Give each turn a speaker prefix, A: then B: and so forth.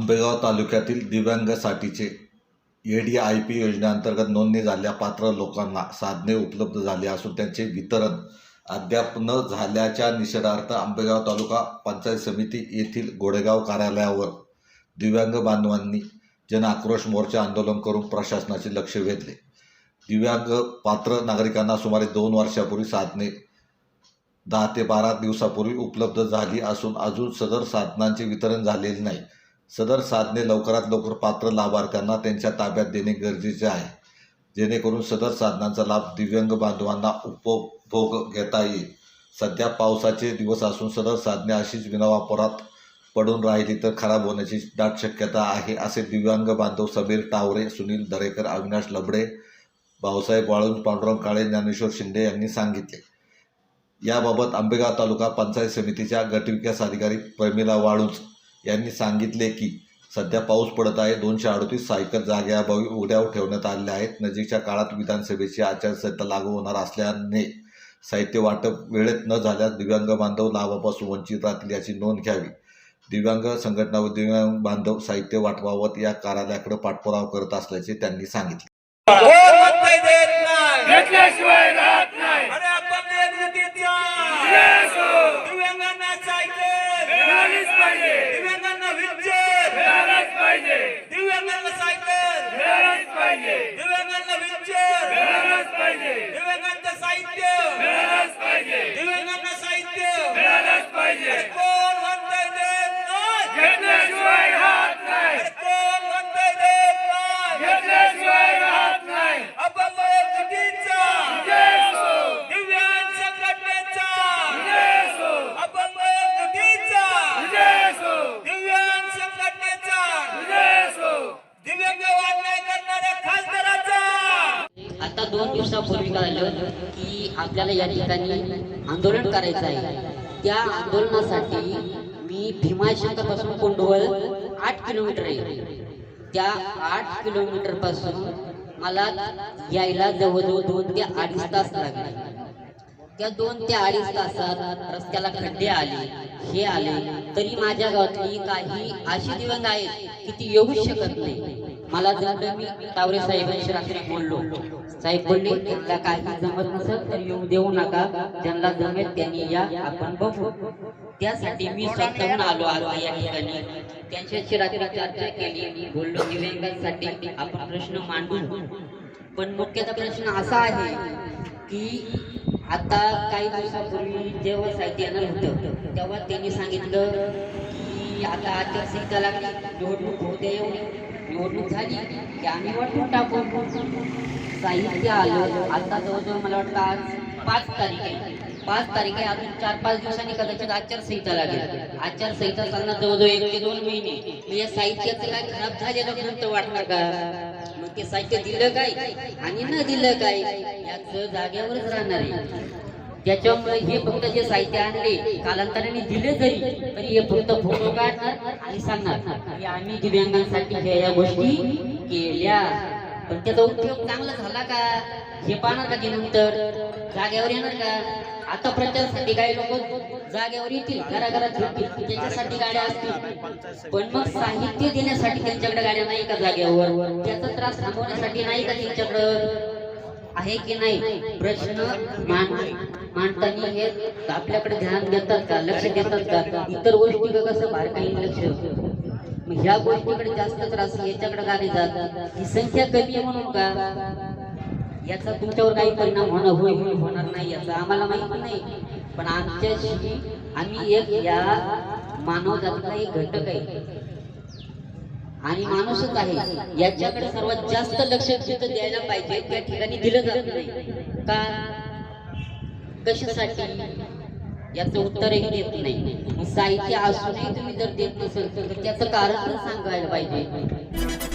A: आंबेगाव तालुक्यातील दिव्यांगासाठीचे D I P योजनेअंतर्गत नोंदणी झालेल्या पात्र लोकांना साधने उपलब्ध झाली असून त्यांचे वितरण अद्याप न झाल्याच्या निषेधार्थ आंबेगाव तालुका पंचायत समिती येथील गोडेगाव कार्यालयावर दिव्यांग बांधवांनी जन आक्रोश मोर्चा आंदोलन करून प्रशासनाचे लक्ष वेधले. दिव्यांग पात्र नागरिकांना सुमारे दोन वर्षापूर्वी साधने दहा ते बारा दिवसापूर्वी उपलब्ध झाली असून अजून सदर साधनांचे वितरण झालेले नाही. सदर साधने लवकरात लवकर पात्र लाभार्थ्यांना त्यांच्या ताब्यात देणे गरजेचे आहे. जेणेकरून सदर साधनांचा लाभ दिव्यांग बांधवांना उपभोग घेता येईल. सध्या पावसाचे दिवस असून सदर साधने अशीच विनावापरात पडून राहिली तर खराब होण्याची दाट शक्यता आहे असे दिव्यांग बांधव समीर टावरे सुनील दरेकर अविनाश लबडे भाऊसाहेब वाळून पांडुरंग काळे ज्ञानेश्वर शिंदे यांनी सांगितले. याबाबत आंबेगाव तालुका पंचायत समितीच्या गटविकास अधिकारी प्रमिला वाळूज यांनी सांगितले की सध्या पाऊस पडत आहे. दोनशे अडतीस सायकल जागेअभावी उघड्यावर ठेवण्यात आलेल्या आहेत. नजीकच्या काळात विधानसभेची आचारसंहिता लागू होणार असल्याने साहित्य वाटप वेळेत न झाल्यास दिव्यांग बांधव लाभापासून वंचित राहतील याची नोंद घ्यावी. दिव्यांग संघटना व दिव्यांग बांधव साहित्य वाटपाबाबत या कार्यालयाकडे पाठपुरावा करत असल्याचे त्यांनी सांगितले.
B: दोन दिवसापूर्वी कळलं की आपल्याला या ठिकाणी आंदोलन करायचं आहे. त्या आंदोलनासाठी मी भीमाशंकरपासून कोंडवळ आठ किलोमीटर आहे. त्या आठ किलोमीटरपासून मला यायला जवळजवळ दोन ते अडीच तास लागले. त्या दोन ते अडीच तासात रस्त्याला खड्डे आले हे आले. तरी माझ्या गावातली काही अशी दिवंग आहेत की ती येऊ शकत नाही. मला जमलं मी तावरे साहेबांशी रात्री बोललो साहेब बोलले त्यांना काही जमत नसत तर येऊ देऊ नका ज्यांना जमेल त्यांनी या आपण बघू. त्यासाठी मी स्वतःहून आलो आज या ठिकाणी. त्यांच्याशी रात्री चर्चा केली बोललो दिव्यांगांसाठी आपण प्रश्न मांडू. पण मुख्यतः प्रश्न असा आहे की आता काही दिवसापूर्वी जेव्हा साहित्य येणार होतं तेव्हा त्यांनी सांगितलं की आता आचारसंहिता लागली निवडणूक होते एवढी. निवडणूक झाली की आम्ही वाटून टाकू. साहित्य आलं. आता जवळजवळ मला वाटतं आज पाच तारीख आहे. पाच तारीख आहे. अजून चार पाच दिवसांनी कदाचित आचारसंहिता लागेल. आचारसंहिता चालणार जवळजवळ एक ते दोन महिने. म्हणजे या साहित्याचं काय खराब झालेलं ग्रंथ वाटणार का? मग ते साहित्य दिलं काय आणि न दिलं काय? याच जागेवरच राहणार आहे. त्याच्यामुळे हे फक्त जे साहित्य आणले कालांतराने दिले जरी तरी हे फक्त फोटो काढणार आणि सांगणार. की आम्ही दिव्यांगांसाठी ह्या या गोष्टी केल्या. पण त्याचा उपयोग चांगला झाला का? हे पाहणार का ते नंतर येणार का? आता प्रचारासाठी काही लोक जागेवर येतील घराघरात झोपतील त्याच्यासाठी गाड्या असतील. पण मग साहित्य देण्यासाठी त्यांच्याकडे गाड्या नाही का जागेवर? त्याचा त्रास थांबवण्यासाठी नाही का त्यांच्याकडं? आहे की नाही? प्रश्न मांड मांडताना हे आपल्याकडे ध्यान देतात का? लक्ष देतात का? इतर गोष्टी कसं बारकाईने लक्ष मग ह्या गोष्टीकडे जास्त त्रास याच्याकडे गाडी जातात ही संख्या कमी आहे म्हणून का? याचा तुमच्यावर काही परिणाम होणं होय होणार नाही याचा आम्हाला माहीत नाही. पण आमच्याशी आम्ही एक या मानव जातीचा एक घटक आहे. आणि माणूसच आहे. याच्याकडे सर्वात जास्त लक्ष जिथं द्यायला पाहिजे. त्या ठिकाणी दिलं जात नाही. का? कशासाठी? याचं उत्तरही देत नाही. साहित्य असूनही तुम्ही जर देत नसेल तर त्याचं कारण सांगायला पाहिजे.